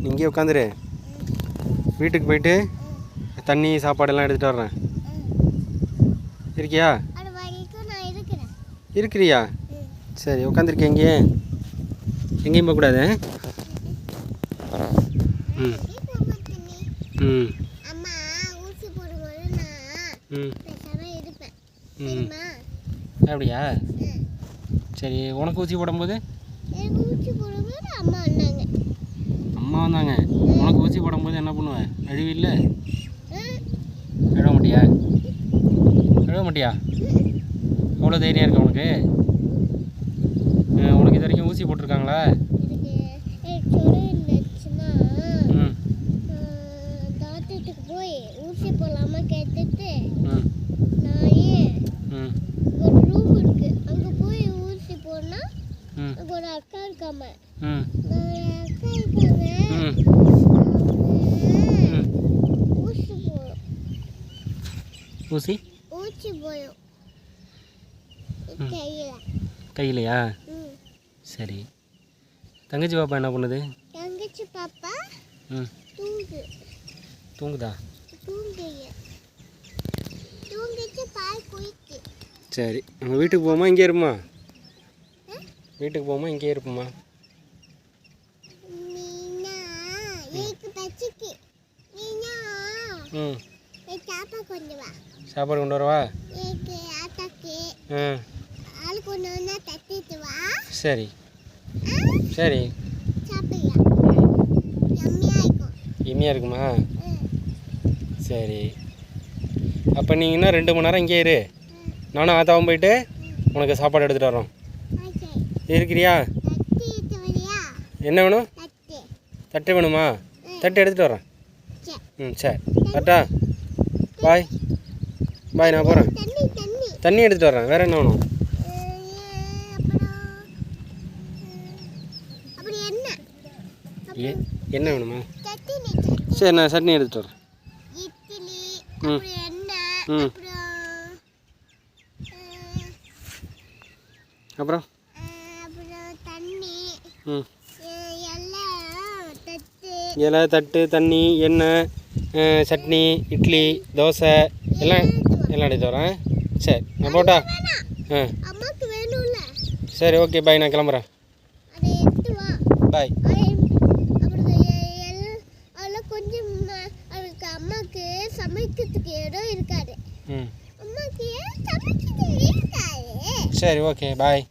நீ இங்கேயே உட்காந்துரு. வீட்டுக்கு போயிட்டு தண்ணி சாப்பாடெல்லாம் எடுத்துகிட்டு வர்றேன். இருக்கியா? இருக்கிறியா? சரி உட்காந்துருக்கேன் இங்கேயே. எங்கேயும் போகக்கூடாது ம். ம். ம். ம். அப்படியா. சரி உனக்கு ஊசி போடும்போது? எனக்கு ஊசி போடும்போது அம்மா வந்தாங்க. உனக்கு ஊசி போடும்போது என்ன பண்ணுவேன் அழுவில்லை ம். அழுவ மாட்டியா அழுவ மாட்டியா அவ்வளோ தைரியம் இருக்கா உனக்கு? உனக்கு இது வரைக்கும் ஊசி போட்டிருக்காங்களா? ஒரு ரூம் இருக்கு. அங்கே போய் ஊசி போனா ம். அங்கே ஒரு அக்கா இருக்காம. அக்கா ம் ஊசி? ஊசி கையிலையா? சரி. தங்கச்சி பாப்பா என்ன பண்ணுது? தங்கச்சி பாப்பா தூங்கு தூங்குதா? சரி. நம்ம வீட்டுக்கு போமா இங்கே இருப்போமா? வீட்டுக்கு போமா இங்கே இருப்போமா? ம். சாப்பாடு கொண்டு வரவா? எனக்கு ஆத்தாக்கு. ஆ. ஆள் கொண்டு வந்தா தட்டிட்டு வா. சரி. சரி. இருக்கும். இனிமையாக இருக்குமா? சரி. அப்போ நீங்கள் இன்னும் ரெண்டு மணி நேரம் இங்கே இரு. நானும் ஆத்தாவும் போயிட்டு உனக்கு சாப்பாடு எடுத்துகிட்டு வரோம் இருக்கிறியா? என்ன வேணும்? தட்டு வேணுமா? தட்டு எடுத்துகிட்டு வரேன் ம் சரி கரெக்டா பாய். பாய் நான் போகிறேன் தண்ணி எடுத்துகிட்டு வரேன் வேறு என்ன வேணும்? என்ன? ஏ என்ன வேணுமா? சரி நான் சட்னி எடுத்துகிட்டு வரேன் ம். ம். அப்புறம் ம். இலை தட்டு தண்ணி எண்ணெய் சட்னி இட்லி தோசை எல்லாம் எல்லாம் எடுத்து வரேன். சரி நான் போட்டா? ஆ. சரி ஓகே பாய் நான் கிளம்புறேன். பாய். கொஞ்சம் அவளுக்கு அம்மாவுக்கு சமைக்கிறதுக்கு இடம் இருக்காது. அம்மாவுக்கு ஏன் சமைக்கிறதுக்கு இருக்காது? சரி ஓகே பாய்.